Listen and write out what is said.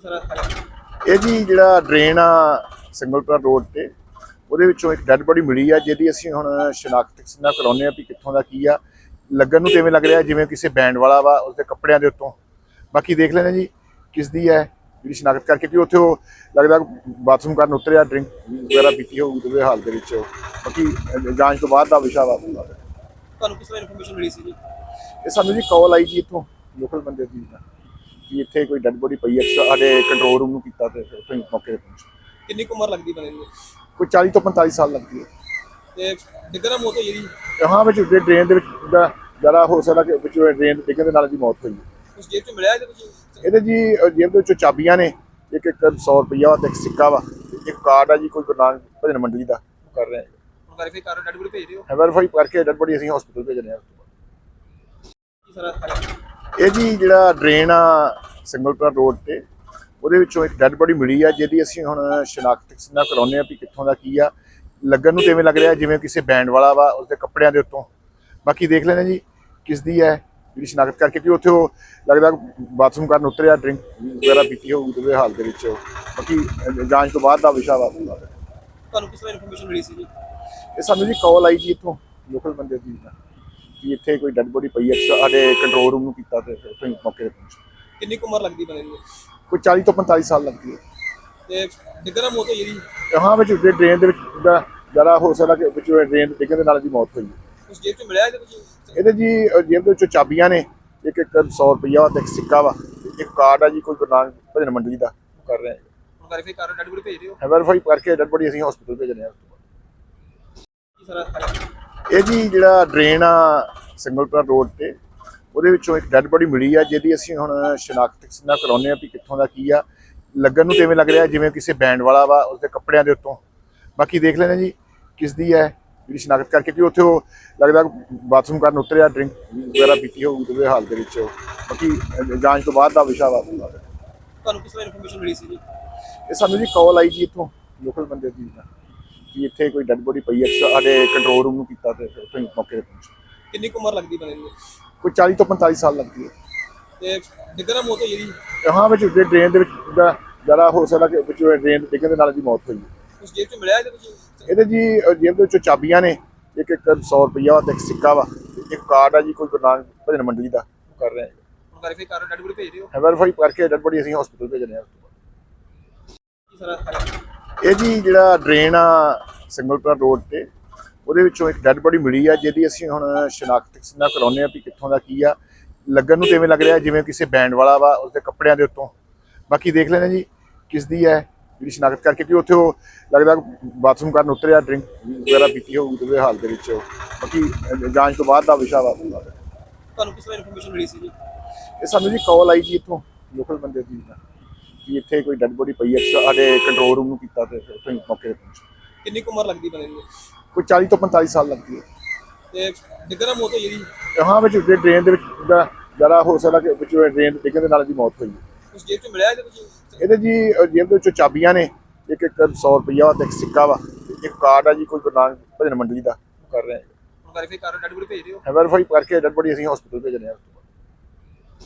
ਇਹ ਜੀ ਜਿਹੜਾ ਡਰੇਨ ਆ ਸਿੰਗਲਪੁਰ ਰੋਡ ਤੇ ਉਹਦੇ ਵਿੱਚੋਂ ਇੱਕ ਡੈੱਡ ਬੋਡੀ ਮਿਲੀ ਆ ਜਿਹਦੀ ਅਸੀਂ ਹੁਣ ਸ਼ਨਾਖਤ ਸਿਨਾ ਕਰਾਉਂਦੇ ਆ ਵੀ ਕਿੱਥੋਂ ਦਾ ਕੀ ਆ। ਲੱਗਣ ਨੂੰ ਕਿਵੇਂ ਲੱਗ ਰਿਹਾ ਜਿਵੇਂ ਕਿਸੇ ਬੈਂਡ ਵਾਲਾ ਵਾ ਉਸਦੇ ਕੱਪੜਿਆਂ ਦੇ ਉੱਤੋਂ। ਬਾਕੀ ਦੇਖ ਲੈਣਾ ਜੀ ਕਿਸ ਦੀ ਹੈ ਜਿਹੜੀ ਸ਼ਨਾਖਤ ਕਰਕੇ ਕਿ ਉੱਥੇ ਉਹ ਲੱਗਦਾ ਬਾਥਰੂਮ ਕਰਨ ਉਤਰਿਆ ਡਰਿੰਕ ਵਗੈਰਾ ਪੀਤੀ ਹੋਊਗੀ ਉਹਦੇ ਹਾਲ ਦੇ ਵਿੱਚ ਬਾਕੀ ਜਾਂਚ ਤੋਂ ਬਾਅਦ ਦਾ ਵਿਸ਼ਾ ਵਾ ਤੁਹਾਨੂੰ ਕਿਸ ਤਰ੍ਹਾਂ ਇਨਫੋਰਮੇਸ਼ਨ ਮਿਲੀ ਸੀ ਜੀ? ਇਹ ਸਾਨੂੰ ਜੀ ਕਾਲ ਆਈ ਜੀ ਇੱਥੋਂ ਲੋਕਲ ਬੰਦੇ ਦੀ। ਵੀ ਇੱਥੇ ਕੋਈ ਡੈੱਡ ਬੋਡੀ ਪਈ ਹੈ ਸਾਡੇ ਕੰਟਰੋਲ ਰੂਮ ਨੂੰ ਕੀਤਾ ਤੇ ਉੱਥੋਂ ਹੀ ਮੌਕੇ ਤੇ ਪਹੁੰਚੇ। ਕਿੰਨੀ ਕੁ ਉਮਰ ਲੱਗਦੀ ਬਣੇ ਦੀ ਕੋਈ 40 ਤੋਂ 45 ਸਾਲ ਲੱਗਦੀ ਹੈ। ਤੇ ਡਿੱਗਣਾ ਮੌਤ ਹੋਈ ਜੀ? ਹਾਂ ਵਿੱਚ ਜੇ ਡਰੇਨ ਦੇ ਵਿੱਚ ਦਾ ਜ਼ਿਆਦਾ ਹੋ ਸਕਦਾ ਕਿ ਵਿੱਚ ਡਰੇਨ ਡਿੱਗਣ ਦੇ ਨਾਲ ਦੀ ਮੌਤ ਹੋਈ ਹੈ। ਉਸ ਜੇਬ ਚ ਮਿਲਿਆ ਜੇ ਤੁਸੀਂ? ਇਹਦੇ ਜੀ ਅਹ ਜੇਬ ਦੇ ਵਿੱਚੋਂ ਚਾਬੀਆਂ ਨੇ ਇੱਕ ਇੱਕ 100 ਰੁਪਈਆ ਤੇ ਇੱਕ ਸਿੱਕਾ ਵਾ ਤੇ ਇੱਕ ਕਾਰਡ ਆ ਜੀ ਕੋਈ ਗੁਰੂ ਨਾਨਕ ਭਜਨ ਮੰਡਲੀ ਦਾ ਉਹ ਕਰ ਰਹੇ ਹੁਣ ਵੈਰੀਫਾਈ ਕਰ ਡੈਡ ਬੋਡੀ ਭੇਜ ਹੋ? ਹਾਂ ਵੈਰੀਫਾਈ ਕਰਕੇ ਡੈਡ ਬੋਡੀ ਅਸੀਂ ਹਸਪੀਟਲ ਭੇਜਣੇ ਆ ਉਸ ਤੋਂ ਬਾਅਦ। ਕੀ ਸਾਰਾ ਇਹ ਜੀ ਜਿਹੜਾ ਡਰੇਨ ਆ ਸਿੰਗਲਪੁਰ ਰੋਡ ਤੇ ਉਹਦੇ ਵਿੱਚੋਂ ਇੱਕ ਡੈੱਡ ਬੋਡੀ ਮਿਲੀ ਆ ਜਿਹਦੀ ਅਸੀਂ ਹੁਣ ਸ਼ਨਾਖਤ ਸਿਨਾ ਕਰਾਉਂਦੇ ਆ ਵੀ ਕਿੱਥੋਂ ਦਾ ਕੀ ਆ। ਲੱਗਣ ਨੂੰ ਕਿਵੇਂ ਲੱਗ ਰਿਹਾ ਜਿਵੇਂ ਕਿਸੇ ਬੈਂਡ ਵਾਲਾ ਵਾ ਉਸਦੇ ਕੱਪੜਿਆਂ ਦੇ ਉੱਤੋਂ। ਬਾਕੀ ਦੇਖ ਲੈਣਾ ਜੀ ਕਿਸ ਦੀ ਹੈ ਜਿਹੜੀ ਸ਼ਨਾਖਤ ਕਰਕੇ ਕਿ ਉੱਥੇ ਉਹ ਲੱਗਦਾ ਬਾਥਰੂਮ ਕਰਨ ਉਤਰਿਆ ਡਰਿੰਕ ਵਗੈਰਾ ਪੀਤੀ ਹੋਊਗੀ ਉਹਦੇ ਹਾਲ ਦੇ ਵਿੱਚ। ਬਾਕੀ ਜਾਂਚ ਤੋਂ ਬਾਅਦ ਦਾ ਵਿਸ਼ਾ ਵਾ। ਤੁਹਾਨੂੰ ਕਿਸ ਤਰ੍ਹਾਂ ਇਨਫੋਰਮੇਸ਼ਨ ਮਿਲੀ ਸੀ ਜੀ? ਇਹ ਸਾਨੂੰ ਜੀ ਕਾਲ ਆਈ ਜੀ ਇੱਥੋਂ ਲੋਕਲ ਬੰਦੇ ਦੀ। ਵੀ ਇੱਥੇ ਕੋਈ ਡੈੱਡ ਬੋਡੀ ਪਈ ਹੈ ਸਾਡੇ ਕੰਟਰੋਲ ਰੂਮ ਨੂੰ ਕੀਤਾ ਤੇ ਫਿਰ ਉੱਥੋਂ ਹੀ ਮੌਕੇ ਤੇ ਪਹੁੰਚੇ। ਕਿੰਨੀ ਕੁ ਉਮਰ ਲੱਗਦੀ ਬਣੇ ਦੀ ਕੋਈ 40 ਤੋਂ 45 ਸਾਲ ਲੱਗਦੀ ਹੈ। ਤੇ ਡਿੱਗਣਾ ਮੌਤ ਹੋਈ ਜੀ ਹਾਂ ਵਿੱਚ ਡਰੇਨ ਦੇ ਵਿੱਚ ਦਾ ਜ਼ਿਆਦਾ ਹੋ ਸਕਦਾ ਕਿ ਵਿੱਚ ਡਰੇਨ ਡਿੱਗਣ ਦੇ ਨਾਲ ਦੀ ਮੌਤ ਹੋਈ ਹੈ। ਉਸ ਜੇਬ ਚ ਮਿਲਿਆ ਜੇ ਤੁਸੀਂ ਇਹਦੇ ਜੀ ਜੇਬ ਦੇ ਵਿੱਚੋਂ ਚਾਬੀਆਂ ਨੇ ਇੱਕ ਇੱਕ 100 ਰੁਪਈਆ ਤੇ ਇੱਕ ਸਿੱਕਾ ਵਾ ਤੇ ਇੱਕ ਕਾਰਡ ਆ ਜੀ ਕੋਈ ਗੁਰੂ ਨਾਨਕ ਭਜਨ ਮੰਡਲੀ ਦਾ ਉਹ ਕਰ ਰਹੇ ਹੁਣ ਵੈਰੀਫਾਈ ਕਰ ਡੈਡ ਬੋਡੀ ਭੇਜ ਰਹੇ ਹੋ? ਹਾਂ ਵੈਰੀਫਾਈ ਕਰਕੇ ਡੈਡ ਬੋਡੀ ਅਸੀਂ ਹਸਪੀਟਲ ਭੇਜਣੇ ਆ ਉਸ ਤੋਂ ਬਾਅਦ। ਕੀ ਸਾਰਾ ਹੈਗਾ ਇਹ ਜੀ ਜਿਹੜਾ ਡਰੇਨ ਆ ਸਿੰਗਲਪੁਰ ਰੋਡ ਤੇ ਉਹਦੇ ਵਿੱਚੋਂ ਇੱਕ ਡੈੱਡ ਬੋਡੀ ਮਿਲੀ ਆ ਜਿਹਦੀ ਅਸੀਂ ਹੁਣ ਸ਼ਨਾਖਤ ਸਿਨਾ ਕਰਾਉਂਦੇ ਆ ਵੀ ਕਿੱਥੋਂ ਦਾ ਕੀ ਆ। ਲੱਗਣ ਨੂੰ ਕਿਵੇਂ ਲੱਗ ਰਿਹਾ ਜਿਵੇਂ ਕਿਸੇ ਬੈਂਡ ਵਾਲਾ ਵਾ ਉਸਦੇ ਕੱਪੜਿਆਂ ਦੇ ਉੱਤੋਂ। ਬਾਕੀ ਦੇਖ ਲੈਣਾ ਜੀ ਕਿਸ ਦੀ ਹੈ ਜਿਹੜੀ ਸ਼ਨਾਖਤ ਕਰਕੇ ਕਿ ਉੱਥੇ ਉਹ ਲੱਗਦਾ ਬਾਥਰੂਮ ਕਰਨ ਉਤਰਿਆ ਡਰਿੰਕ ਵਗੈਰਾ ਪੀਤੀ ਹੋਊਗੀ ਉਹਦੇ ਹਾਲ ਦੇ ਵਿੱਚ ਬਾਕੀ ਜਾਂਚ ਤੋਂ ਬਾਅਦ ਦਾ ਵਿਸ਼ਾ ਵਾ। ਤੁਹਾਨੂੰ ਕਿਸ ਤਰ੍ਹਾਂ ਇਨਫੋਰਮੇਸ਼ਨ ਮਿਲੀ ਸੀ ਜੀ? ਇਹ ਸਾਨੂੰ ਜੀ ਕਾਲ ਆਈ ਜੀ ਇੱਥੋਂ ਲੋਕਲ ਬੰਦੇ ਦੀ। ਵੀ ਇੱਥੇ ਕੋਈ ਡੈੱਡ ਬੋਡੀ ਪਈ ਹੈ ਸਾਡੇ ਕੰਟਰੋਲ ਰੂਮ ਨੂੰ ਕੀਤਾ ਤੇ ਉੱਥੋਂ ਹੀ ਮੌਕੇ ਤੇ ਪਹੁੰਚੇ। ਕਿੰਨੀ ਕੁ ਉਮਰ ਲੱਗਦੀ ਬਣੇ ਦੀ ਕੋਈ 40 ਤੋਂ 45 ਸਾਲ ਲੱਗਦੀ ਹੈ। ਤੇ ਡਿੱਗਣਾ ਮੌਤ ਹੋਈ ਜੀ ਹਾਂ ਵਿੱਚ ਜੇ ਡਰੇਨ ਦੇ ਵਿੱਚ ਦਾ ਜ਼ਿਆਦਾ ਹੋ ਸਕਦਾ ਕਿ ਵਿੱਚ ਡਰੇਨ ਡਿੱਗਣ ਦੇ ਨਾਲ ਦੀ ਮੌਤ ਹੋਈ। ਹੈ। ਉਸ ਜੇਬ ਚ ਮਿਲਿਆ ਜੇ ਤੁਸੀਂ ਇਹਦੇ ਜੀ ਅਹ, ਜੇਬ ਦੇ ਵਿੱਚੋਂ ਚਾਬੀਆਂ ਨੇ ਇੱਕ ਇੱਕ 100 ਰੁਪਈਆ ਤੇ ਇੱਕ ਸਿੱਕਾ ਵਾ ਤੇ ਇੱਕ ਕਾਰਡ ਆ ਜੀ ਕੋਈ ਗੁਰੂ ਨਾਨਕ ਭਜਨ ਮੰਡਲੀ ਦਾ ਉਹ ਕਰ ਰਹੇ ਹੁਣ ਵੈਰੀਫਾਈ ਕਰ ਡੈਡ ਬੋਡੀ ਭੇਜ ਰਹੇ ਹੋ? ਹਾਂ ਵੈਰੀਫਾਈ ਕਰਕੇ ਡੈਡ ਬੋਡੀ ਅਸੀਂ ਹਸਪੀਟਲ ਭੇਜਣੇ ਆ ਉਸ ਤੋਂ ਬਾਅਦ। ਕੀ ਸਾਰਾ ਇਹ ਜੀ ਜਿਹੜਾ ਡਰੇਨ ਆ ਸਿੰਗਲਪੁਰ ਰੋਡ ਤੇ ਉਹਦੇ ਵਿੱਚੋਂ ਇੱਕ ਡੈੱਡ ਬੋਡੀ ਮਿਲੀ ਆ ਜਿਹਦੀ ਅਸੀਂ ਹੁਣ ਸ਼ਨਾਖਤ ਸਿਨਾ ਕਰਾਉਂਦੇ ਆ ਵੀ ਕਿੱਥੋਂ ਦਾ ਕੀ ਆ। ਲੱਗਣ ਨੂੰ ਕਿਵੇਂ ਲੱਗ ਰਿਹਾ ਜਿਵੇਂ ਕਿਸੇ ਬੈਂਡ ਵਾਲਾ ਵਾ ਉਸਦੇ ਕੱਪੜਿਆਂ ਦੇ ਉੱਤੋਂ। ਬਾਕੀ ਦੇਖ ਲੈਣਾ ਜੀ ਕਿਸ ਦੀ ਹੈ ਜਿਹੜੀ ਸ਼ਨਾਖਤ ਕਰਕੇ ਕਿ ਉੱਥੇ ਉਹ ਲੱਗਦਾ ਬਾਥਰੂਮ ਕਰਨ ਉਤਰਿਆ ਡਰਿੰਕ ਵਗੈਰਾ ਪੀਤੀ ਹੋਊਗੀ ਉਹਦੇ ਹਾਲ ਦੇ ਵਿੱਚ ਬਾਕੀ ਜਾਂਚ ਤੋਂ ਬਾਅਦ ਦਾ ਵਿਸ਼ਾ ਵਾ। ਤੁਹਾਨੂੰ ਕਿਸ ਤਰ੍ਹਾਂ ਇਨਫੋਰਮੇਸ਼ਨ ਮਿਲੀ ਸੀ ਜੀ? ਇਹ ਸਾਨੂੰ ਜੀ ਕਾਲ ਆਈ ਜੀ ਇੱਥੋਂ ਲੋਕਲ ਬੰਦੇ ਦੀ। ਇੱਥੇ ਕੋਈ ਡੈੱਡ ਬੋਡੀ ਪਈ ਹੈ ਸਾਡੇ ਕੰਟਰੋਲ ਰੂਮ ਨੂੰ ਕੀਤਾ ਤੇ ਉੱਥੋਂ ਹੀ ਮੌਕੇ ਤੇ ਪਹੁੰਚੇ। ਕਿੰਨੀ ਕੁ ਉਮਰ ਲੱਗਦੀ ਬਣੇ ਦੀ ਕੋਈ 40 ਤੋਂ 45 ਸਾਲ ਲੱਗਦੀ ਹੈ। ਤੇ ਡਿੱਗਣਾ ਮੌਤ ਹੋਈ ਜੀ? ਹਾਂ ਵਿੱਚ ਜੇ ਡਰੇਨ ਦੇ ਵਿੱਚ ਦਾ ਜ਼ਿਆਦਾ ਹੋ ਸਕਦਾ ਕਿ ਵਿੱਚ ਡਰੇਨ ਡਿੱਗਣ ਦੇ ਨਾਲ ਦੀ ਮੌਤ ਹੋਈ ਹੈ। ਉਸ ਜੇਬ ਚ ਮਿਲਿਆ ਜੇ ਤੁਸੀਂ? ਇਹਦੇ ਜੀ ਜੇਬ ਦੇ ਵਿੱਚੋਂ ਚਾਬੀਆਂ ਨੇ ਇੱਕ ਇੱਕ 100 ਰੁਪਈਆ ਤੇ ਇੱਕ ਸਿੱਕਾ ਵਾ ਤੇ ਇੱਕ ਕਾਰਡ ਆ ਜੀ ਕੋਈ ਗੁਰੂ ਨਾਨਕ ਭਜਨ ਮੰਡਲੀ ਦਾ। ਉਹ ਕਰ ਰਹੇ ਹੁਣ ਵੈਰੀਫਾਈ ਕਰ ਡੈਡ ਬੋਡੀ ਭੇਜ ਰਹੇ ਹੋ? ਹਾਂ ਵੈਰੀਫਾਈ ਕਰਕੇ ਡੈਡ ਬੋਡੀ ਅਸੀਂ ਹਸਪੀਟਲ ਤੋਂ ਬਾਅਦ